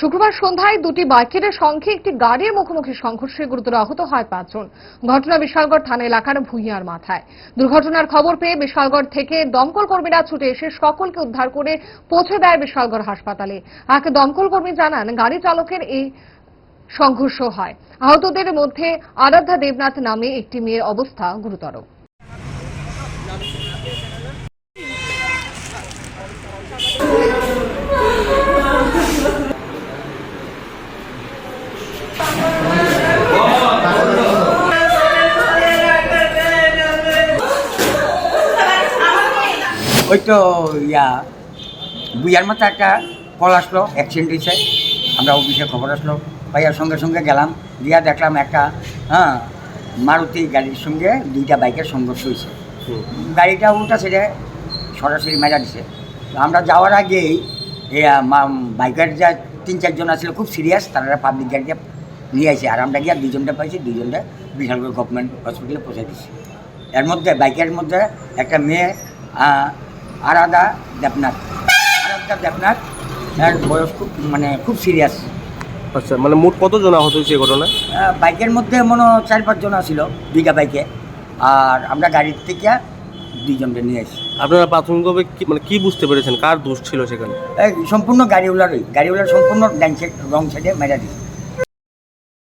শুক্রবার সন্ধ্যায় দুটি বাইকের সঙ্গে একটি গাড়ির মুখোমুখি সংঘর্ষে গুরুতর আহত হয় পাঁচজন। ঘটনা বিশালগড় থানা এলাকার ভুইয়ার মাথায়। দুর্ঘটনার খবর পেয়ে বিশালগড় থেকে দমকল কর্মীরা ছুটে এসে সকলকে উদ্ধার করে পৌঁছে দেয় বিশালগড় হাসপাতালে। এক দমকল কর্মী জানান, গাড়ি চালকের এই সংঘর্ষ হয়। আহতদের মধ্যে আরাধ্যা দেবনাথ নামে একটি মেয়ের অবস্থা গুরুতর। ওই তো ইয়া বুয়ার মতো একটা কল আসলো অ্যাক্সিডেন্ট হয়েছে আমরা অফিসে খবর আসলো। ভাইয়ার সঙ্গে সঙ্গে গেলাম গিয়া দেখলাম একটা হ্যাঁ মারুতি গাড়ির সঙ্গে দুইটা বাইকের সংঘর্ষ হয়েছে গাড়িটা উল্টা ছেড়ে সরাসরি মেজা দিছে। তো আমরা যাওয়ার আগেই বাইকের যা তিন চারজন আছিল খুব সিরিয়াস তারা পাবলিক গাড়িতে নিয়ে আসে আর আমরা গিয়া দুজনটা পাইছি দুজনটা বিশালগড় গভর্নমেন্ট হসপিটালে পৌঁছে দিছি। এর মধ্যে বাইকের মধ্যে একটা মেয়ে আরাধা দেবনাথ। আরাধা দেবনাথ এর বয়স খুব মানে খুব সিরিয়াস আচ্ছা মানে মোট কতজন আহত হয়েছে এই ঘটনায়? বাইকের মধ্যে মনে হয় চার পাঁচজন ছিল দুইটা বাইকে। আর আমরা গাড়ির থেকে দুইজনকে নিয়ে আসি। আপনারা প্রাথমিকভাবে কি মানে কি বুঝতে পেরেছেন? কার দোষ ছিল সেখানে? এই সম্পূর্ণ গাড়িওয়ালারই। গাড়িওয়ালার সম্পূর্ণ ডান সাইড রং সাইডে মেরা দিচ্ছে